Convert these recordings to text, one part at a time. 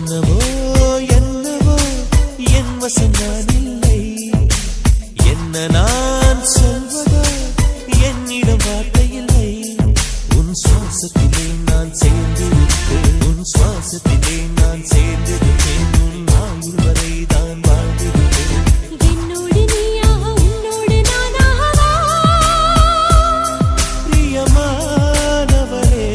என்னவோ என்னவோ என் வசம் நான் இல்லை. என்ன நான் சொல்வதோ என்னிடம் வார்த்தை இல்லை. உன் சுவாசத்திலே நான் சேர்ந்திருப்பேன். உன் சுவாசத்திலே நான் சேர்ந்திருப்பேன். உன் ஆயுள் வரை தான் வாழ்ந்திருப்பேன். என்னோடு நீயாக உன்னோடு நானாகவா? பிரியமானவரே.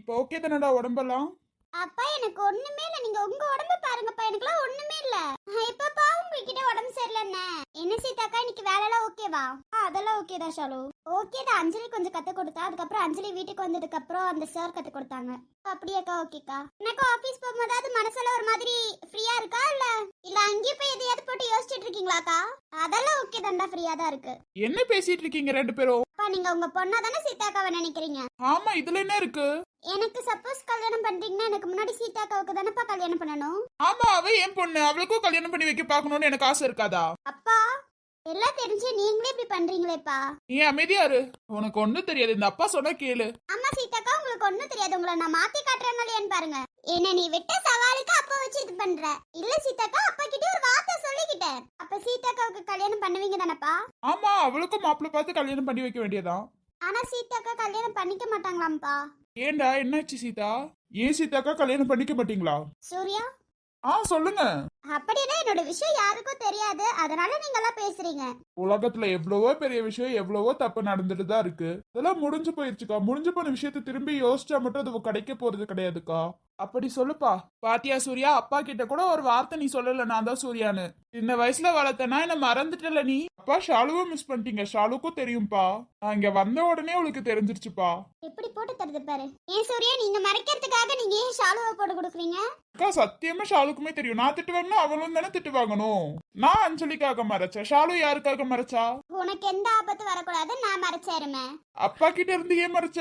இப்போ ஓகே தானடா உடம்பெல்லாம்? அப்பா எனக்கு ஒண்ணுமே இல்ல. நீங்க உங்க உடம்ப பாருங்கப்பா. எனக்குலாம் ஒண்ணுமே இல்ல. இப்பப்பா உங்ககிட்ட உடம்பு சரியில்லைண்ணே என்ன? சீதாக்கா இன்னைக்கு வேலைலாம் ஓகேவா ஆ, அதெல்லாம் ஓகே தான் ஷாலு. ஓகே தான். அஞ்சலி கொஞ்சம் கத்து கொடுத்தா அதுக்கப்புறம் அஞ்சலி வீட்டுக்கு வந்ததுக்கு அப்புறம் அந்த சார் கத்து கொடுத்தாங்க. அப்படியாக்கா ஓகேக்கா எனக்கு ஆபீஸ் போகும்போதாவது மனசுல ஒரு மாதிரி ஃப்ரீயா இருக்கா இல்ல? இல்ல அங்கேயே போய் எதையாவது போட்டு யோசிச்சுட்டு இருக்கீங்களாக்கா அதெல்லாம் ஓகே தான்டா ஃப்ரீயா தான் இருக்கு. என்ன பேசிட்டு இருக்கீங்க ரெண்டு பேரும்? அப்பா நீங்க உங்க பொண்ணா தானே சீதாக்காவை நினைக்கிறீங்க? ஆமா இதுல என்ன இருக்கு? எனக்கு சப்போஸ் கல்யாணம் பண்றீங்கன்னா எனக்கு முன்னாடி சீதாக்காவுக்கு தானேப்பா கல்யாணம் பண்ணணும்? ஆமா அவ என் பொண்ணு. அவளுக்கும் கல்யாணம் பண்ணி வைக்க பார்க்கணும்னு எனக்கு ஆசை இருக்காதா? அப்பா எல்லாம் தெரிஞ்சு நீங்களே இப்படி பண்றீங்களேப்பா. நீ அமைதியாரு உனக்கு ஒண்ணும் தெரியாது. இந்த அப்பா சொன்னா கேளு. அம்மா சீதாக்கா உங்களுக்கு ஒண்ணும் தெரியாது. உங்களை நான் மாத்தி காட்டுறேன்னாலேன்னு பாருங்க. என்ன நீ விட்ட சவாலுக்கு அப்பா வச்சு இது பண்ற. இல்ல சீதாக்கா அப்பா கிட்ட ஒரு வார்த்தை சொல்லிக்கிட்டேன். அப்ப சீதாக்காவுக்கு கல்யாணம் பண்ணுவீங்க தானப்பா? ஆமா அவளுக்கும் மாப்பிள்ளை பார்த்து கல்யாணம் பண்ணி வைக்க வேண்டியதான் ஆனா சீதாக்கா கல்யாணம் பண்ணிக்க மாட்டாங்களாம்ப்பா. ஏன்டா என்னாச்சு சீதா? ஏன் சீதாக்கா கல்யாணம் பண்ணிக்க மாட்டீங்களா? சூர்யா? ஆ சொல்லுங்க. அப்படின்னா என்னோட விஷயம் யாருக்கும் தெரியாது. அதனால நீங்க எல்லாம் பேசுறீங்க. உலகத்துல எவ்வளவோ பெரிய விஷயம் எவ்வளவோ தப்பு நடந்துட்டு தான் இருக்கு. இதெல்லாம் முடிஞ்சு போயிருச்சுக்கா. முடிஞ்சு போன விஷயத்த திரும்பி யோசிச்சா மட்டும் அது கிடைக்க போறது கிடையாதுக்கா. அப்படி சொல்லுப்பா. பாத்தியா சூர்யா அப்பா கிட்ட கூட ஒரு வார்த்தை நீ சொல்லல நான் தான் சூர்யான்னு. இந்த வயசுல வளர்த்தனா என்ன மறந்துட்டல நீ? அப்பா ஷாலுவும் மிஸ் பண்ணிட்டீங்க ஷாலுக்கும் தெரியும்பா. நான் இங்க வந்த உடனே அவளுக்கு தெரிஞ்சிருச்சுப்பா. எப்படி போட்டு தருது பாரு. ஏன் சூர்யா நீங்க மறைக்கிறதுக்காக நீங்க ஏன் ஷாலுவை போட்டு கொடுக்குறீங்க? அக்கா சத்தியமா ஷாலுக்குமே தெரியும். நான் திட்டு வாங்கினா அவளும் தானே திட்டு வாங்கணும். நான் அஞ்சலிக்காக மறைச்சேன் ஷாலு யாருக்காக மறைச்சா? உனக்கு எந்த ஆபத்து வரக்கூடாது நான் மறைச்சேருமே. அப்பா கிட்ட இருந்து ஏன் மறைச்ச?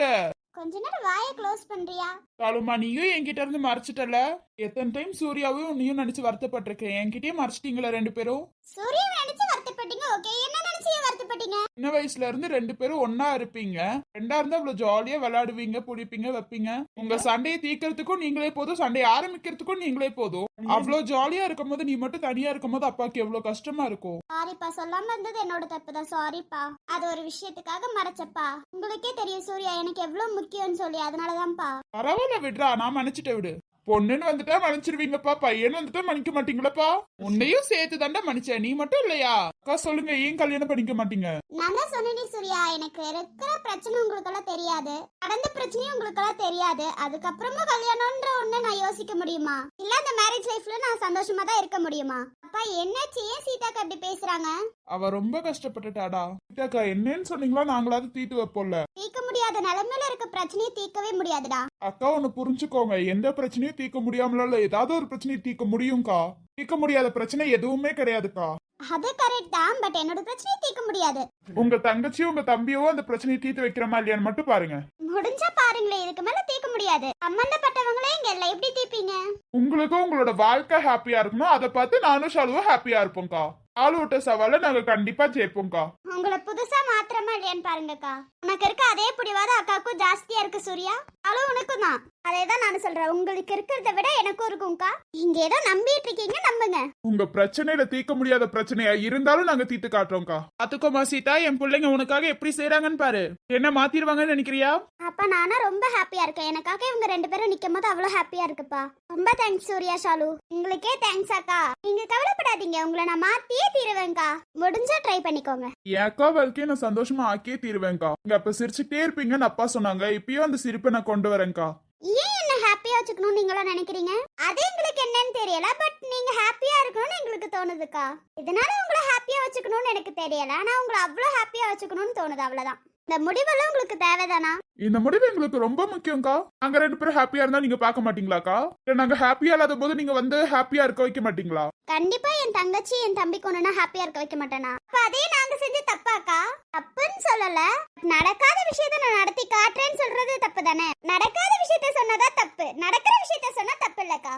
கொஞ்ச நேரம் வாயை க்ளோஸ் பண்றியா? பாலுமா நீயும் என்கிட்ட இருந்து மறைச்சிட்டல? எத்தனை டைம் சூர்யாவையும் நீயும் நினைச்சு வருத்தப்பட்டிருக்கேன்? என்கிட்டயே மறைச்சிட்டீங்களா ரெண்டு பேரும்? சூர்யாவை நினைச்சு வருத்தப்பட்டீங்க? ஓகே என்ன நினைச்சு வருத்தப்பட்டீங்க? சின்ன வயசுல இருந்து ரெண்டு பேரும் ஒன்னா இருப்பீங்க. ரெண்டா இருந்தா அவ்வளவு ஜாலியா விளையாடுவீங்க பிடிப்பீங்க வைப்பீங்க. உங்க சண்டையை தீக்கிறதுக்கும் நீங்களே போதும் சண்டையை ஆரம்பிக்கிறதுக்கும் நீங்களே போதும். அவ்வளவு ஜாலியா இருக்கும் போது நீ மட்டும் தனியா இருக்கும் போது அப்பாக்கு எவ்வளவு கஷ்டமா இருக்கும்? சாரிப்பா சொல்லாம இருந்தது என்னோட தப்பு தான் சாரிப்பா அது ஒரு விஷயத்துக்காக மறைச்சப்பா. உங்களுக்கே தெரியும் சூர்யா எனக்கு எவ்வளவு முக்கியம்னு சொல்லி. அதனாலதான்ப்பா. பரவாயில்ல விடுறா. நான் மன்னிச்சுட்டேன் விடு. பொண்ணுன்னு வந்துட்டா மன்னிச்சிருவீங்கப்பா பையன் வந்துட்டா மன்னிக்க மாட்டீங்களாப்பா? உன்னையும் சேர்த்து தாண்டா மன்னிச்சேன். நீ மட்டும் இல்லையா? அக்கா சொல்லுங்க ஏன் கல்யாணம் பண்ணிக்க மாட்டீங்க? நான் தான் சொன்னேனே சூர்யா எனக்கு இருக்கிற பிரச்சனை உங்களுக்கெல்லாம் தெரியாது. நடந்த பிரச்சனையும் உங்களுக்கெல்லாம் தெரியாது. அதுக்கப்புறமா கல்யாணம்ன்ற ஒண்ணு நான் யோசிக்க முடியுமா? இல்ல அந்த மேரேஜ் லைஃப்ல நான் சந்தோஷமா தான் இருக்க முடியுமா? அப்பா என்னாச்சு ஏன் சீதாக்கு அப்படி பேசுறாங்க? அவ ரொம்ப கஷ்டப்பட்டுட்டாடா. அக்கா என்னன்னு சொன்னீங்களா? நாங்களாவது தீட்டு வைப்போம்ல. தீர்க்க முடியாத நிலைமையில இருக்க பிரச்சனையை தீர்க்கவே முடியாதுடா. அக்கா ஒண்ணு புரிஞ்சுக்கோங்க. எந்த பிரச்சனையும் தீர்க்க முடியாமல இல்ல ஏதாவது ஒரு பிரச்சனையை தீர்க்க முடியும்க்கா? தீர்க்க முடியாத பிரச்சனை எதுவுமே கிடையாதுக்கா. அது கரெக்ட் தான் பட் என்னோட பிரச்சனையை தீர்க்க முடியாது. உங்க தங்கச்சியும் உங்க தம்பியோ அந்த பிரச்சனையை தீர்த்து வைக்கிறமா இல்லையான்னு மட்டும் பாருங்க. முடிஞ்சா பாருங்களேன் இதுக்கு மேல தீர்க்க முடியாது. சம்பந்தப்பட்டவங்களே இங்க இல்ல எப்படி தீர்ப்பீங்க? உங்களுக்கும் உங்களோட வாழ்க்கை ஹாப்பியா இருக்கணும் அதை பார்த்து நானும் ஷாலுவும் ஹாப்பியா இருப்போம்க்கா. ஆளு விட்ட சவால நாங்க கண்டிப்பா ஜெயிப்போம்க்கா. உங்களை புதுசா மாத்திரமா இல்லையான்னு பாருங்கக்கா. உனக்கு இருக்க அதே பிடிவாத அக்காவுக்கும் ஜாஸ்தியா இருக்கு சூர்யா. அளவு உனக்கும் தான் அதே தான் நான் சொல்றேன். உங்களுக்கு இருக்கிறத விட எனக்கும் இருக்கும்க்கா. நீங்க ஏதோ நம்பிட்டு இருக்கீங்க நம்புங்க. உங்க பிரச்சனையில தீர்க்க முடியாத பிரச்சனையா இருந்தாலும் நாங்க தீர்த்து காட்டுறோம்க்கா. பாத்துக்கோமா சீதா என் பிள்ளைங்க உனக்காக எப்படி செய்றாங்கன்னு பாரு. என்ன மாத்திருவாங்கன்னு நினைக்கிறியா? அப்ப நானா ரொம்ப ஹாப்பியா இருக்கேன். எனக்காக இவங்க ரெண்டு பேரும் நிக்கும் போது அவ்வளவு ஹாப்பியா இருக்குப்பா. ரொம்ப தேங்க்ஸ் சூர்யா ஷாலு. உங்களுக்கே தேங்க்ஸ் அக்கா. நீங்க கவலைப்படாதீங்க. உங்களை நான் மாத்தியே தீருவேன்க்கா முடிஞ்சா ட்ரை பண்ணிக்கோங்க. என் அக்கா வாழ்க்கையை நான் சந்தோஷமா ஆக்கியே தீருவேன்க்கா இங்க அப்ப சிரிச்சுட்டே இருப்பீங்கன்னு அப்பா சொன்னாங்க. இப்பயும் அந்த சிரிப்பை நான் கொண்டு வரேன்க்கா. ஏன் என்ன ஹாப்பியா வச்சுக்கணும்னு நீங்களா நினைக்கிறீங்க? அது எங்களுக்கு என்னன்னு தெரியல பட் நீங்க ஹாப்பியா இருக்கணும்னு எங்களுக்கு தோணுதுக்கா. இதனால உங்களை ஹாப்பியா வச்சுக்கணும்னு எனக்கு தெரியல. ஆனா உங்களை அவ்வளவு ஹாப்பியா வச்சுக்கணும்னு தோணுது அவ்வளவுதான். இந்த முடிவெல்லாம் உங்களுக்கு தேவைதானா? இந்த முடிவு எங்களுக்கு ரொம்ப முக்கியம்க்கா. நாங்க ரெண்டு பேரும் ஹாப்பியா இருந்தா நீங்க பார்க்க மாட்டீங்களாக்கா? இல்ல நாங்க ஹாப்பியா இல்லாத போது நீங்க வந்து ஹாப்பியா இருக்க வைக்க மாட்டீங்களா? கண்டிப்பா என் தங்கச்சி என் தம்பிக்கு ஒண்ணுனா ஹாப்பியா இருக்க வைக்க மாட்டேனா? அப்ப அதே நாங்க செஞ்ச தப்பாக்கா? தப்புன்னு சொல்லல. நடக்காத விஷயத்த நான் நடத்தி காட்டுறேன்னு சொல்றது தப்பு தானே நடக்காத விஷயத்த சொன்னதா தப்பு. நடக்கிற விஷயத்த சொன்னா தப்பு இல்லக்கா.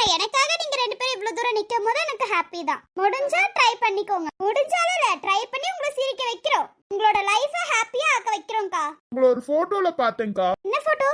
ஆனா எனக்காக நீங்க ரெண்டு பேரும் இவ்வளவு தூரம் நிக்கும் போது எனக்கு ஹாப்பி தான். முடிஞ்சா ட்ரை பண்ணிக்கோங்க. முடிஞ்சாலும் இல்ல ட்ரை பண்ணி உங்களை சிரிக்க வைக்கிறோம். உங்களோட லைஃபை ஹாப்பியா ஆக்க வைக்கிறோம்க்கா. உங்களை ஒரு போட்டோல பார்த்தேன்க்கா. என்ன போட்டோ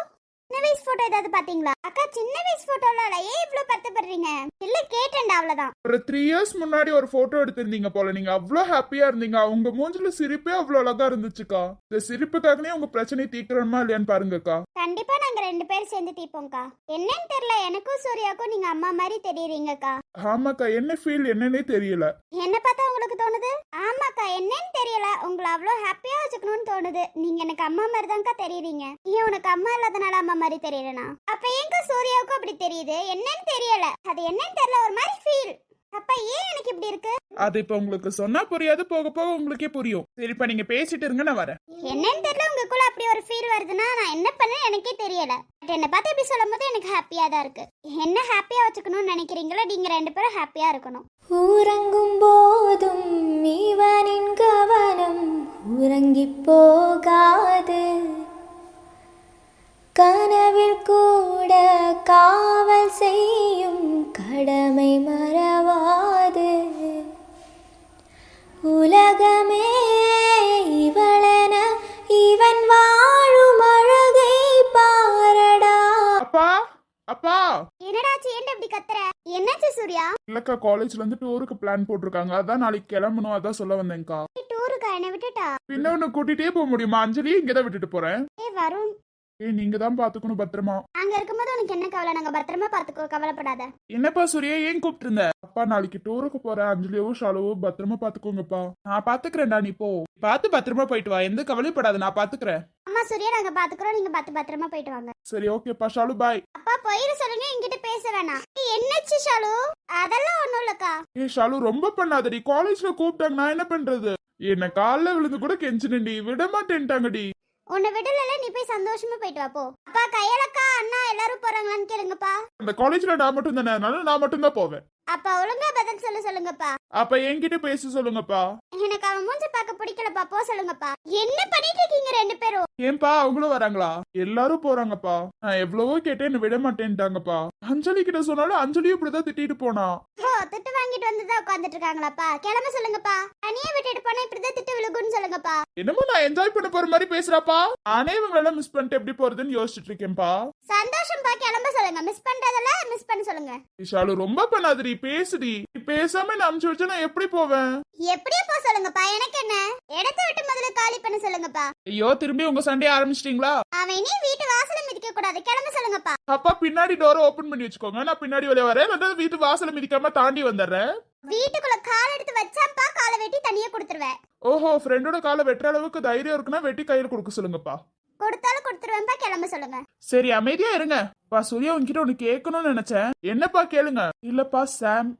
சின்ன வயசு போட்டோ ஏதாவது பாத்தீங்களா அக்கா சின்ன வயசு போட்டோல ஏன் இவ்ளோ பத்தப்படுறீங்க கேக்குறீங்க இல்ல கேட்டேன்டா அவ்வளவுதான். ஒரு த்ரீ இயர்ஸ் முன்னாடி ஒரு போட்டோ எடுத்திருந்தீங்க போல. நீங்க அவ்வளோ ஹாப்பியா இருந்தீங்க. உங்க மூஞ்சில சிரிப்பே அவ்வளோ அழகா இருந்துச்சுக்கா. இந்த சிரிப்புக்காகனே உங்க பிரச்சனையை தீர்க்கிறோமா இல்லையான்னு பாருங்கக்கா. கண்டிப்பா நாங்க ரெண்டு பேரும் சேர்ந்து தீப்போம்க்கா என்னன்னு தெரியல எனக்கும் சூர்யாவுக்கும் நீங்க அம்மா மாதிரி தெரியுறீங்கக்கா. ஆமாக்கா என்ன ஃபீல் என்னன்னே தெரியல. என்ன பார்த்தா உங்களுக்கு தோணுது? ஆமாக்கா என்னன்னு தெரியல. உங்களை அவ்வளோ ஹாப்பியா வச்சுக்கணும்னு தோணுது. நீங்க எனக்கு அம்மா மாதிரி தான்க்கா தெரியுறீங்க. ஏன் உனக்கு அம்மா இல்லாதனால அம்மா மாதிரி தெரியலனா அப்ப ஏங்க சூர்யாவுக்கும் அப்படி தெரியுது? என்னன்னு தெரியல. அது என்னன்னு தெரியல ஒரு மாதிரி ஃபீல் அப்ப ஏன் எனக்கு இப்படி இருக்கு? அது இப்ப உங்களுக்கு சொன்னா புரியாது போக போக உங்களுக்கே புரியும். சரிப்பா நீங்க பேசிட்டு இருங்க நான் வரேன். என்னன்னு தெரியல உங்களுக்குள்ள அப்படி ஒரு ஃபீல் வருதுன்னா நான் என்ன பண்ணேன்னு எனக்கே தெரியல. பட் என்னை பார்த்து இப்படி சொல்லும் போது எனக்கு ஹாப்பியா தான் இருக்கு. என்ன ஹாப்பியா வச்சுக்கணும்னு நினைக்கிறீங்களோ நீங்க ரெண்டு பேரும் ஹாப்பியா இருக்கணும். உறங்கும் போதும் இவனின் கவனம் உறங்கிப் போகாது. கனவில் கூட காவல் செய்யும் கடமை மறவாது. உலகமே இவளென இவன் வாழும் அழகை பாரடா. அப்பா அப்பா. என்னடாச்சு ஏன்டா இப்படி கத்துற? என்னாச்சு சூர்யா? இல்லக்கா காலேஜ்ல இருந்து டூருக்கு பிளான் போட்டிருக்காங்க. அதான் நாளைக்கு கிளம்பணும் அதான் சொல்ல வந்தேன்க்கா. டூருக்கா என்னை விட்டுட்டா? பின்ன உன்னை கூட்டிட்டே போக முடியுமா? அஞ்சலி இங்கதான் விட்டுட்டு போறேன். ஏ வருண் ஏய் நீங்க தான் பாத்துக்கணும் பத்திரமா. அங்க இருக்கும்போது உனக்கு என்ன கவலை? நாங்க பத்திரமா பாத்துக்கோ கவலைப்படாத. என்னப்பா சூர்யா ஏன் கூப்பிட்டு இருந்த அப்பா நாளைக்கு டூருக்கு போறேன். அஞ்சலியவும் ஷாலுவும் பத்திரமா பாத்துக்கோங்கப்பா. நான் பாத்துக்கிறேன்டா நீ போ. பார்த்து பத்திரமா போயிட்டு வா. எந்த கவலைப்படாத நான் பாத்துக்கிறேன். அம்மா சூர்யா நாங்க பாத்துக்கிறோம். நீங்க பார்த்து பத்திரமா போயிட்டு வாங்க. சரி ஓகேப்பா. ஷாலு பாய். அப்பா போயிரு சொல்லுங்க. என்கிட்ட பேச வேணாம். என்னாச்சு ஷாலு? அதெல்லாம் ஒண்ணும் இல்லக்கா. ஏய் ஷாலு ரொம்ப பண்ணாதடி. காலேஜ்ல கூப்பிட்டாங்க நான் என்ன பண்றது? என்ன கால்ல விழுந்து கூட கெஞ்சினடி விட மாட்டேன்ட்டாங்கடி. உன்னை விடல நீ போய் சந்தோஷமா போயிட்டு வா போ. அப்பா கையலக்கா அண்ணா எல்லாரும் போறாங்களான்னு கேளுங்கப்பா. அந்த காலேஜ்ல நான் மட்டும் தானே அதனால நான் மட்டும் தான் போவேன். அப்பா ஒழுங்கா பதில் சொல்ல சொல்லுங்கப்பா. அப்ப என்கிட்ட பேச சொல்லுங்கப்பா. எனக்கு அவன் மூஞ்சி பார்க்க பிடிக்கலப்பா போ சொல்லுங்கப்பா. என்ன பண்ணிட்டு இருக்கீங்க ரெண்டு பேரும்? ஏன்பா அவங்களும் வராங்களா? எல்லாரும் போறாங்கப்பா. நான் எவ்வளவோ கேட்டேன் என்னை விட மாட்டேன்ட்டாங்கப்பா. அஞ்சலி கிட்ட சொன்னாலும் அஞ்சலியும் இப்படிதான் திட்டிட்டு போனா. ஓ திட்டு வாங்கிட்டு வந்து தான் உட்காந்துட்டு இருக்காங்களாப்பா. கிளம்ப சொல்லுங்கப்பா. தனியா விட்டுட்டு போனா இப்படிதான் திட்டு விழுகுன்னு சொல்லுங்கப்பா. என்னமோ நான் என்ஜாய் பண்ண போற மாதிரி பேசுறாப்பா? நானே இவங்களெல்லாம் மிஸ் பண்ணிட்டு எப்படி போறதுன்னு யோசிச்சுட்டு இருக்கேன்ப்பா. சந்தோஷம்பா கிளம்ப சொல்லுங்க. மிஸ் பண்றதெல்லாம் மிஸ் பண்ண சொல்லுங்க. விஷாலு ரொம்ப பண்ணாதடி. பேசுடி. நீ பேசாம நான் அனுப்பிச்சு வச்சா நான் எப்படி போவேன்? எப்படியே போ சொல்லுங்கப்பா. எனக்கு என்ன? இடத்த விட்டு முதல்ல காலி பண்ண சொல்லுங்கப்பா. ஐயோ திரும்பி உங்க சண்டைய ஆரம்பிச்சிட்டீங்களா? அவன் இனி வீட்டு வாசல மிதிக்க கூடாது. கிளம்ப சொல்லுங்கப்பா. அப்பா பின்னாடி டோரை ஓபன் பண்ணி வச்சுக்கோங்க. நான் பின்னாடி வெளியே வரேன். வீட்டு வாசல மிதிக்காம தாண்டி வந்துடுறேன். வீட்டுக்குள்ள கால் எடுத்து வச்சாப்பா காலை வெட்டி தனியா கொடுத்துருவேன். ஓஹோ ஃப்ரெண்டோட காலை வெட்டுற அளவுக்கு தைரியம் இருக்குன்னா வெட்டி கையில கொடுக்க சொல்லுங்கப்பா. கொடுத்தாலும் கொடுத்துருவேன்ப்பா கிளம்ப சொல்லுங்க. சரி அமைதியா இருங்க. பா சூர்யா உன்கிட்ட ஒண்ணு கேட்கணும்னு நினைச்சேன். என்னப்பா கேளுங்க. இல்லப்பா சாம்.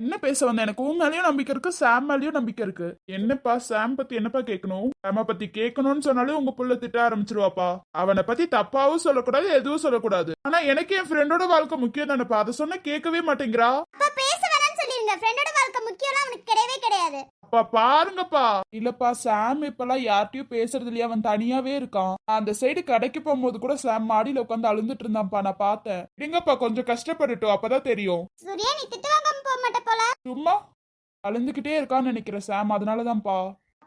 என்ன பேச வந்த? எனக்கு உன் மேலயும் நம்பிக்கை இருக்கு சாம் மேலயும் நம்பிக்கை இருக்கு. என்னப்பா சாம் பத்தி என்னப்பா கேட்கணும்? சாம பத்தி கேட்கணும்னு சொன்னாலே உங்க புள்ள திட்ட ஆரம்பிச்சிருவாப்பா. அவனை பத்தி தப்பாவும் சொல்லக்கூடாது எதுவும் சொல்லக்கூடாது. ஆனா எனக்கு என் ஃப்ரெண்டோட வாழ்க்கை முக்கியம் தானப்பா. அதை சொன்னா கேட்கவே மாட்டேங்கிறா. சொல்லிருங்க ஃப்ரெண்டோட வாழ்க்கை முக்கியம்லாம் அவனுக்கு கிடையவே கிடையாது. அப்பா பாருங்கப்பா. இல்லப்பா சாம் இப்பெல்லாம் யார்கிட்டயும் பேசுறது இல்லையா? அவன் தனியாவே இருக்கான். அந்த சைடு கடைக்கு போகும்போது கூட சாம் மாடியில உட்காந்து அழுந்துட்டு இருந்தான்ப்பா நான் பார்த்தேன். விடுங்கப்பா கொஞ்சம் கஷ்டப்பட்டுட்டோம். அப்பதான் தெரியும். சூர்யா நீ திட்டு வாங்காம போக மாட்ட போல. சும்மா அழுந்துகிட்டே இருக்கான்னு நினைக்கிறேன் சாம். அதனாலதான்ப்பா.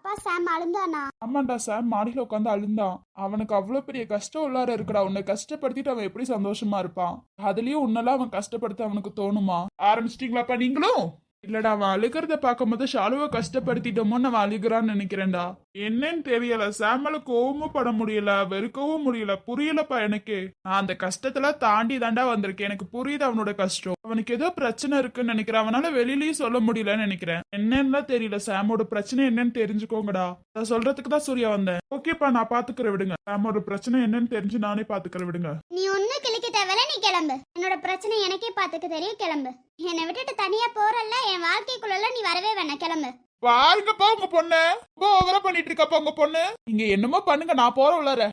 அப்பா சாம் அழுந்தானா? ஆமாண்டா சாம் மாடியில உட்காந்து அழுந்தான். அவனுக்கு அவ்வளவு பெரிய கஷ்டம் உள்ளார இருக்குடா. உன்னை கஷ்டப்படுத்திட்டு அவன் எப்படி சந்தோஷமா இருப்பான்? அதுலயும் உன்னெல்லாம் அவன் கஷ்டப்படுத்த அவனுக்கு தோணுமா? ஆரம்பிச்சிட்டீங்களாப்பா நீங்களும்? இல்லடா அவன் அழுகிறத பார்க்கும்போது ஷாலுவை கஷ்டப்படுத்திட்டோமோன்னு அவன் அழுகிறான்னு நினைக்கிறேன்டா. என்னன்னு தெரியல. சாமல கோவமும் பட முடியல வெறுக்கவும் முடியல. புரியலப்பா எனக்கு. நான் அந்த கஷ்டத்துல தாண்டி தாண்டா வந்திருக்கேன். எனக்கு புரியுது அவனோட கஷ்டம். அவனுக்கு ஏதோ பிரச்சனை இருக்குன்னு நினைக்கிறேன். அவனால வெளியிலயும் சொல்ல முடியலன்னு நினைக்கிறேன். என்னன்னு தெரியல. சாமோட பிரச்சனை என்னன்னு தெரிஞ்சுக்கோங்கடா. அதை சொல்றதுக்கு தான் சூர்யா வந்தேன். ஓகேப்பா நான் பாத்துக்கிறேன் விடுங்க. சாமோட பிரச்சனை என்னன்னு தெரிஞ்சு நானே பாத்துக்கிறேன் விடுங்க. நீ ஒண்ணு கிளிக்க தேவையில்ல நீ கிளம்பு. என்னோட பிரச்சனை எனக்கே பாத்துக்க தெரியும் கிளம்பு. என்னை விட்டுட்டு தனியா போறல்ல என் வாழ்க்கைக்குள்ள நீ வரவே வேணாம் கிளம்பு. பாருங்கப்பா உங்க பொண்ணு. ரொம்ப ஓவரா பண்ணிட்டு இருக்கப்பா உங்க பொண்ணு. நீங்க என்னமோ பண்ணுங்க நான் போற உள்ளார.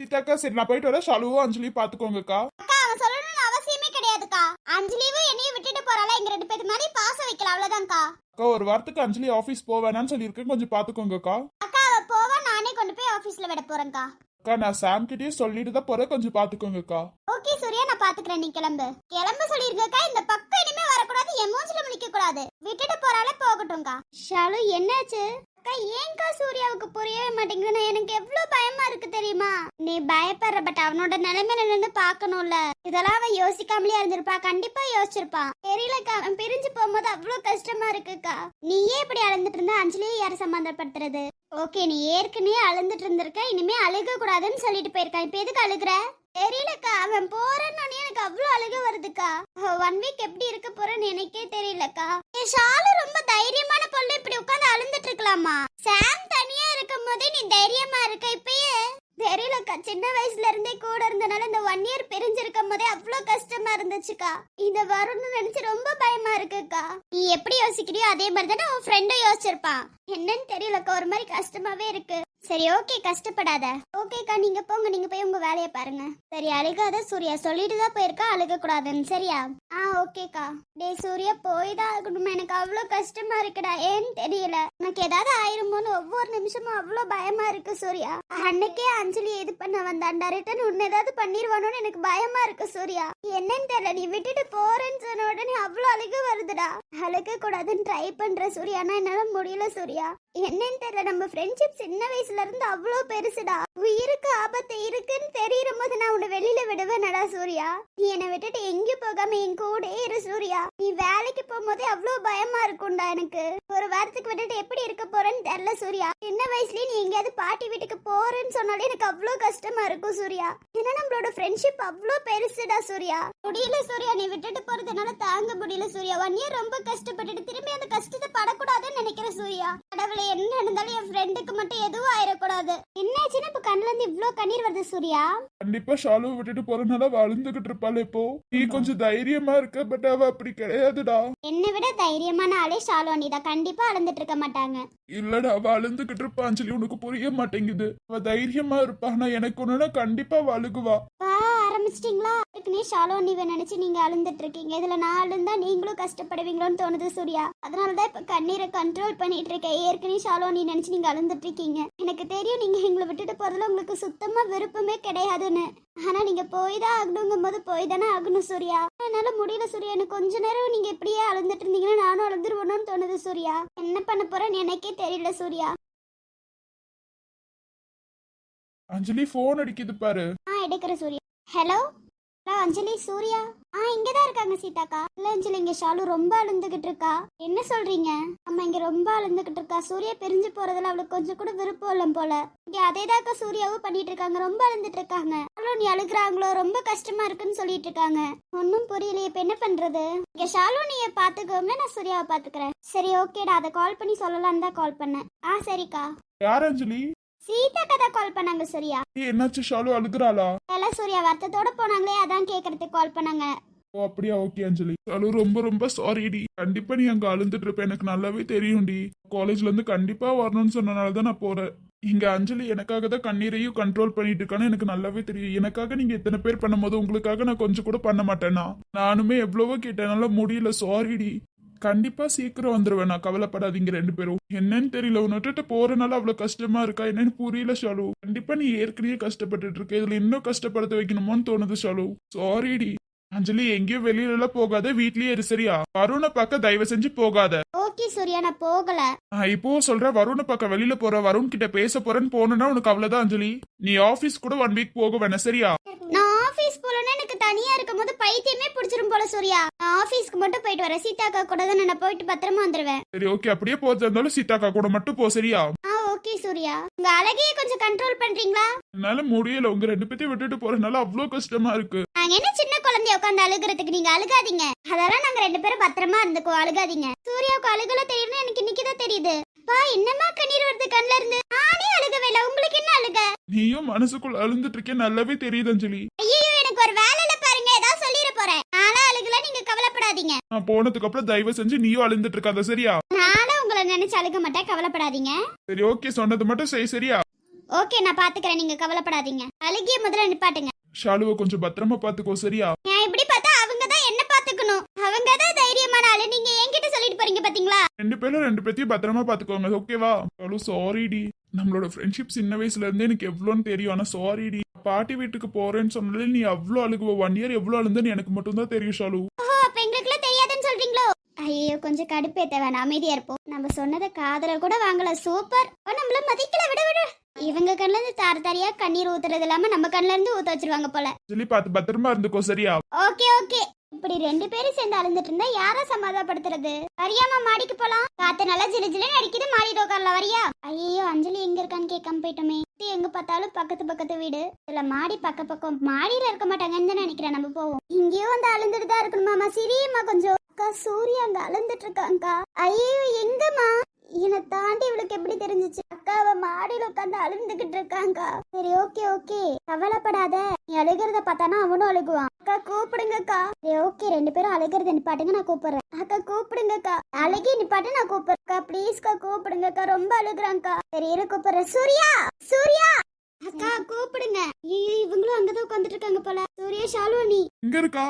சீதாக்கா சரி நான் போயிட்டு வரேன். ஷாலுவும் அஞ்சலியும் பாத்துக்கோங்கக்கா. அக்கா அவன் சொல்லணும்னு அவசியமே கிடையாதுக்கா. அஞ்சலியும் என்னையும் விட்டுட்டு போறாளா? எங்க ரெண்டு பேருக்கு மாதிரி பாசம் வைக்கல அவ்வளவுதான்க்கா. அக்கா ஒரு வாரத்துக்கு அஞ்சலி ஆபீஸ் போவேனான்னு சொல்லியிருக்கேன். கொஞ்சம் பாத்துக்கோங்கக்கா. அக்கா அவ போவா நானே கொண்டு போய் ஆபீஸ்ல விட போறேன்க்கா. அக்கா நான் சாம் கிட்டயே சொல்லிட்டு தான் போறேன். கொஞ்சம் பாத்துக்கோங்கக்கா. ஓகே சூர்யா நான் பாத்துக்கிறேன். நீ கிளம்பு. கிளம்ப சொல்லிருக்கா இந்த பக்கம் இனிமே வரக்கூடாது என் மூஞ்சில முழிக்க கூடாது விட்டுட்டு போறாலே போகட்டும்க்கா. ஷாலு என்னாச்சு? அக்கா ஏன்கா சூர்யாவுக்கு புரியவே மாட்டேங்குதுன்னு எனக்கு எவ்வளவு பயமா இருக்கு தெரியுமா? நீ பயப்படுற பட் அவனோட நிலைமையில நின்று பாக்கணும்ல இதெல்லாம் அவன் யோசிக்காமலே இருந்திருப்பா. கண்டிப்பா யோசிச்சிருப்பான். தெரியலக்கா அவன் பிரிஞ்சு போகும்போது அவ்வளவு கஷ்டமா இருக்குக்கா. நீயே இப்படி அழுந்துட்டு இருந்தா அஞ்சலியே யார் சமாதானப்படுத்துறது? ஓகே நீ ஏற்கனவே அழுந்துட்டு இருந்திருக்க. இனிமே அழுக கூடாதுன்னு சொல்லிட்டு போயிருக்கான். இப்ப எதுக்கு அழுகுற? தெரியலக்கா அவன் போறன்னு எனக்கு அவ்வளவு அழுக வருதுக்கா. ஒன் வீக் எப்படி இருக்க போறேன்னு எனக்கே தெரியலக்கா. என் ஷாலு ரொம்ப தைரியமான பொண்ணு இப்படி உட்காந்து அழுந்துட்டு இருக்கலாமா? சாம் தனியா இருக்கும் போதே நீ தைரியமா இருக்க இப்பயே. தெரியலக்கா சின்ன வயசுல இருந்தே கூட இருந்தனால இந்த ஒன் இயர் பிரிஞ்சிருக்கும் போதே அவ்வளவு கஷ்டமா இருந்துச்சுக்கா. இந்த வரும்னு நினைச்சு ரொம்ப பயமா இருக்குக்கா. நீ எப்படி யோசிக்கிறியோ அதே மாதிரி தானே உன் ஃப்ரெண்டும் யோசிச்சிருப்பான். என்னன்னு தெரியலக்கா ஒரு மாதிரி கஷ்டமாவே இருக்கு. சரி ஓகே கஷ்டப்படாத. ஓகேக்கா நீங்க போங்க நீங்க போய் உங்க வேலையை பாருங்க. சரி அழுகாத சூர்யா. சொல்லிட்டு தான் போயிருக்கா அழுக கூடாதுன்னு சரியா? ஆ ஓகேக்கா டேய் சூர்யா போய் தான் ஆகணும். எனக்கு அவ்வளோ கஷ்டமா இருக்குடா. ஏன்னு தெரியல? உனக்கு ஏதாவது ஆயிருமோன்னு ஒவ்வொரு நிமிஷமும் அவ்வளோ பயமா இருக்கு சூர்யா. அன்னைக்கே அஞ்சலி இது பண்ண வந்தாண்டா. ரிட்டன் உன்னை ஏதாவது பண்ணிடுவானோன்னு எனக்கு பயமா இருக்கு சூர்யா. என்னன்னு தெரியல. நீ விட்டுட்டு போறேன்னு சொன்ன உடனே அவ்வளோ அழுக வருதுடா. அழுக கூடாதுன்னு ட்ரை பண்ற சூர்யானா என்னால முடியல சூர்யா. என்னன்னு தெரியல. நம்ம ஃப்ரெண்ட்ஷிப் சின்ன வயசுல இருந்து அவ்வளோ பெருசுடா. உயிருக்கு ஆபத்து இருக்குன்னு தெரியுற போது நான் உன்னை வெளியில விடுவேனடா சூர்யா. நீ என்னை விட்டுட்டு எங்கேயும் போகாம என் கூட இரு சூர்யா. நீ வேலைக்கு போகும்போதே அவ்வளோ பயமா இருக்கும்டா எனக்கு. ஒரு வாரத்துக்கு விட்டுட்டு எப்படி இருக்க போறேன்னு தெரியல சூர்யா. சின்ன வயசுலயே நீ எங்கேயாவது பாட்டி வீட்டுக்கு போறேன்னு சொன்னாலே எனக்கு அவ்வளோ கஷ்டமா இருக்கும் சூர்யா. ஏன்னா நம்மளோட ஃப்ரெண்ட்ஷிப் அவ்வளோ பெருசுடா சூர்யா. முடியல சூர்யா நீ விட்டுட்டு போறதுனால தாங்க முடியல சூர்யா. ஒன் இயர் ரொம்ப கஷ்டப்பட்டுட்டு திரும்பி அந்த கஷ்டத்தை படக்கூடாதுன்னு நினைக்கிறேன் சூர்யா. கடவுள் என்ன நடந்தாலும் என் ஃப்ரெண்டுக்கு மட்டும் எதுவும் ஆயிடக்கூடாது என்னாச்சுன்னு இப்ப கண்ணுல இருந்து இவ்ளோ கண்ணீர் வருது சூர்யா? கண்டிப்பா ஷாலுவை விட்டுட்டு போறதுனால அவ அழுந்துகிட்டு இருப்பாள் இப்போ. நீ கொஞ்சம் தைரியமா இருக்க பட் அவ அப்படி கிடையாதுடா. என்னை விட தைரியமான ஆளே ஷாலோனி தான். கண்டிப்பா அழுந்துட்டு இருக்க மாட்டாங்க. இல்லடா அவ அழுந்துகிட்டு இருப்பா அஞ்சலி உனக்கு புரிய மாட்டேங்குது. அவ தைரியமா இருப்பா எனக்கு ஒண்ணுனா கண்டிப்பா பா ஆரம்பிச்சிட்டிங்களா? ஏற்கனவே ஷாலோனிவை நினைச்சு நீங்க அழுந்துட்டு இருக்கீங்க. இதுல நான் அழுந்தா நீங்களும் கஷ்டப்படுவீங்களோன்னு தோணுது சூர்யா. அதனால தான் இப்ப கண்ணீரை கண்ட்ரோல் பண்ணிட்டு இருக்கேன். ஏற்கனவே ஷாலோனி நினைச்சு நீங்க அழுந்துட்டு இருக்கீங்க. எனக்கு தெரியும் நீங்க எங்களை விட்டுட்டு போறதுல உங்களுக்கு சுத்தமா விருப்பமே கிடையாதுன்னு. ஆனா நீங்க போய் தான் ஆகணுங்கும் போது போய் தானே ஆகணும் சூர்யா. என்னால முடியல சூர்யா. எனக்கு கொஞ்ச நேரம் நீங்க இப்படியே அழுந்துட்டு இருந்தீங்கன்னா நானும் அழுந்துருவோன்னு தோணுது சூர்யா. என்ன பண்ண போறேன்னு எனக்கே தெரியல சூர்யா. அஞ்சலி போன் அடிக்குது பாரு. ஆ எடுக்கிற சூர்யா. ஹலோ? ஹலோ அஞ்சலி சூர்யா. ஆ இங்கே தான் இருக்காங்க சீதாக்கா. இல்லை அஞ்சலி இங்கே ஷாலு ரொம்ப அழுந்துகிட்டு இருக்கா. என்ன சொல்கிறீங்க அம்மா இங்கே ரொம்ப அழுந்துகிட்டு இருக்கா. சூர்யா பிரிஞ்சு போகிறதுல அவளுக்கு கொஞ்சம் கூட விருப்பம் இல்லை போல. இங்கே அதே தாக்கா சூர்யாவும் பண்ணிட்டு இருக்காங்க. ரொம்ப அழுந்துட்டு இருக்காங்க. அவ்வளோ நீ அழுகுறாங்களோ ரொம்ப கஷ்டமா இருக்குன்னு சொல்லிட்டு இருக்காங்க. ஒன்றும் புரியலையே. இப்போ என்ன பண்ணுறது இங்கே ஷாலு நீ பார்த்துக்கோம்னா நான் சூர்யாவை பார்த்துக்கிறேன் சரி ஓகேடா. அதை கால் பண்ணி சொல்லலான்னு தான் கால் பண்ணேன். ஆ சரிக்கா. யார் அஞ்சலி? சீதாக்கா தான் கால் பண்ணாங்க சூர்யா. ஏய், என்னாச்சு? ஷாலு அழுகுறாளா? எல்லாம் சூர்யா வருத்தத்தோட போனாங்களே அதான் கேக்குறதுக்கு கால் பண்ணாங்க. ஓ அப்படியா? ஓகே அஞ்சலி. ஷாலு ரொம்ப ரொம்ப சாரிடி கண்டிப்பா நீ அங்க அழுந்துட்டு இருப்ப. எனக்கு நல்லாவே தெரியும்டி. காலேஜ்ல இருந்து கண்டிப்பா வரணும்னு சொன்னனால தான் நான் போறேன். இங்க அஞ்சலி எனக்காக தான் கண்ணீரையும் கண்ட்ரோல் பண்ணிட்டு இருக்கான்னு எனக்கு நல்லாவே தெரியும். எனக்காக நீங்க எத்தனை பேர் பண்ணும்போது உங்களுக்காக நான் கொஞ்சம் கூட பண்ண மாட்டேனா? நானுமே எவ்வளவோ கேட்டேன். என்னால முடியல. சாரிடி கண்டிப்பா சீக்கிரம் வந்துருவேன். நான் கவலைப்படாதீங்க ரெண்டு பேரும். என்னன்னு தெரியல. உன்னை விட்டுட்டு போறனால அவ்வளவு கஷ்டமா இருக்கா என்னன்னு புரியல ஷாலு. கண்டிப்பா நீ ஏற்கனவே கஷ்டப்பட்டுட்டு இருக்க. இதுல இன்னும் கஷ்டப்படுத்த வைக்கணுமோன்னு தோணுது ஷாலு. சாரிடி அஞ்சலி எங்கேயும் வெளியில எல்லாம் போகாத. வீட்லயே இரு சரியா? வருணை பார்க்க தயவு செஞ்சு போகாத. ஓகே சூர்யா நான் போகல. நான் இப்போ சொல்றேன் வருணை பார்க்க வெளியில போற வருண் கிட்ட பேச போறேன்னு போனேன்னா உனக்கு அவ்வளவுதான் அஞ்சலி. நீ ஆபீஸ் கூட ஒன் வீக் போக வேணாம் சரியா? போலன்னா எனக்கு தனியா இருக்கும் போது பைத்தியமே பிடிச்சிரும் போல சூர்யா. நான் ஆபீஸ்க்கு மட்டும் போயிட்டு வரேன். சீதாக்கா கூட தான் நான் போயிட்டு பத்திரமா வந்துருவேன். சரி ஓகே அப்படியே போறது இருந்தாலும் சீதாக்கா கூட மட்டும் போ சரியா? ஆ ஓகே சூர்யா. உங்க அழகையே கொஞ்சம் கண்ட்ரோல் பண்றீங்களா? என்னால முடியல. உங்க ரெண்டு பேத்தையும் விட்டுட்டு போறதுனால அவ்வளவு கஷ்டமா இருக்கு. நாங்க என்ன சின்ன குழந்தைய உட்காந்து அழுகுறதுக்கு நீங்க அழுகாதீங்க. அதெல்லாம் நாங்க ரெண்டு பேரும் பத்திரமா இருந்துக்கோ அழுகாதீங்க. சூர்யாவுக்கு அழுகல தெரியும்னு எனக்கு இன்னைக்கு தான் தெரியுது. பா என்னமா கண்ணீர் வருது கண்ணுல இருந்து? நானே அழுகவே இல்லை. உங்களுக்கு என்ன அழுக? நீயும் மனசுக்குள்ள அழுந்துட்டு இருக்கே நல்லாவே தெரியுது அஞ்சலி. ஐயோ எனக்கு ஒரு வேலையில பாருங்க. ஏதாவது சொல்லிட போறேன். நானும் அழுகல நீங்க கவலைப்படாதீங்க. நான் போனதுக்கு அப்புறம் தயவு செஞ்சு நீயும் அழுந்துட்டு இருக்காத சரியா? நானும் உங்களை நினைச்சு அழுக மாட்டேன். கவலைப்படாதீங்க. சரி ஓகே. சொன்னது மட்டும் செய் சரியா? ஓகே நான் பாத்துக்கிறேன். நீங்க கவலைப்படாதீங்க. அழுகிய முதல்ல நிப்பாட்டுங்க. ஷாலுவை கொஞ்சம் பத்திரமா பாத்துக்கோ சரியா? நான் இப்படி பார்த்தா அவங்க தான் என்ன பாத்துக்கணும். அவங்க தான் தைரியமான ஆளு நீங்க என்கிட்ட சொல்லிட்டு போறீங்க பாத்தீங்களா ரெண்டு பேத்தையும் பத்திரமா பாத்துக்கோங்க ஓகேவா ஷாலு சாரிடி நம்மளோட ஃப்ரெண்ட்ஷிப் சின்ன வயசுல இருந்தே எனக்கு எவ்வளோன்னு தெரியும். ஆனா சாரிடி பாட்டி வீட்டுக்கு போறேன்னு சொன்னாலே நீ அவ்வளோ அழுகுவ? ஒன் இயர் எவ்வளோ அழுந்தன்னு எனக்கு மட்டும் தான் தெரியும் ஷாலு. தெரியாதுன்னு சொல்றீங்களோ? ஐயோ கொஞ்சம் கடுப்பேத்த வேணாம் அமைதியா இருப்போம். நம்ம சொன்னதை காதல கூட வாங்கல. சூப்பர் நம்மள மதிக்கல. விட விட. இவங்க கண்ணுல இருந்து தார தாரியா கண்ணீர் ஊத்துறது இல்லாம நம்ம கண்ணுல இருந்து ஊத்த வச்சிருவாங்க போல. சொல்லி பார்த்து பத்திரமா இருந்துக்கோ சரியா? ஓகே ஓகே இப்படி ரெண்டு பேரும் சேர்ந்து அழுந்துட்டு இருந்தா யார சமாதானப்படுத்துறது? வரியாமா மாடிக்கு போலாம். காத்து நல்லா ஜிலு ஜிலுன்னு அடிக்குது மாடி உட்காரல வரியா? ஐயோ அஞ்சலி எங்க இருக்கான்னு கேட்காம போயிட்டோமே. எங்க பார்த்தாலும் பக்கத்து பக்கத்து வீடு. இதுல மாடி பக்க பக்கம். மாடியில இருக்க மாட்டாங்கன்னு தான் நினைக்கிறேன் நம்ம போவோம். இங்கேயும் வந்து அழுந்துட்டு தான் இருக்கணுமாமா சிரியம்மா கொஞ்சம். அக்கா சூர்யா அங்க அழுந்துட்டு இருக்காங்கக்கா. ஐயோ எங்கம்மா? என்னை தாண்டி இவளுக்கு எப்படி தெரிஞ்சிச்சு? அக்கா அவ மாடியில உட்காந்து அழுந்துகிட்டு இருக்காங்கக்கா சரி ஓகே ஓகே கவலைப்படாத. நீ அழுகிறத பார்த்தானா அவனும் அழுகுவான். அக்கா கூப்பிடுங்கக்கா. சரி ஓகே ரெண்டு பேரும் அழுகிறத நிப்பாட்டுங்க நான் கூப்பிடுறேன். அக்கா கூப்பிடுங்கக்கா. அழுகி நிப்பாட்டு நான் கூப்பிடுறேன். அக்கா ப்ளீஸ்க்கா கூப்பிடுங்கக்கா. ரொம்ப அழுகுறாங்கக்கா சரி இரு கூப்பிடுறேன். சூர்யா சூர்யா! அக்கா கூப்பிடுங்க. ஐயோ இவங்களும் அங்கதான் உட்காந்துட்டு இருக்காங்க போல. சூர்யா ஷாலுவனி இங்க இருக்கா?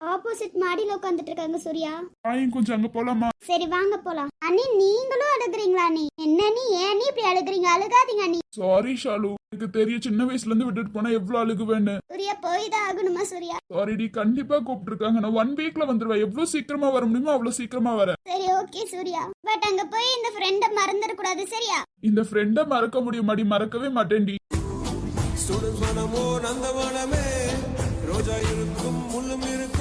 ஆப்போசிட் மாடியில உட்காந்துட்டு இருக்காங்க சூர்யா. ஆயும் கொஞ்சம் அங்க போலாமா? சரி வாங்க போலாம். அண்ணி நீங்களும் அழுகுறீங்களா நீ என்ன நீ ஏன் நீ இப்படி அழுகுறீங்க? அழுகாதீங்க அண்ணி. சாரி ஷாலு. எனக்கு தெரியும் சின்ன வயசுல இருந்து விட்டுட்டு போனா எவ்வளவு அழுகுவேன்னு. சூர்யா போய் தான் ஆகணுமா சூர்யா? சாரிடி கண்டிப்பா கூப்பிட்டுருக்காங்க. நான் ஒன் வீக்ல வந்துருவேன். எவ்வளவு சீக்கிரமா வர முடியுமோ அவ்வளவு சீக்கிரமா வரேன். சரி ஓகே சூர்யா. பட் அங்க போய் இந்த ஃப்ரெண்ட மறந்துட கூடாது சரியா? இந்த ஃப்ரெண்ட மறக்க முடியுமாடி மறக்கவே மாட்டேன்டி. சுடும் மனமோ நந்தவனமே ரோஜா இருக்கும் முள்ளும் இருக்கும்.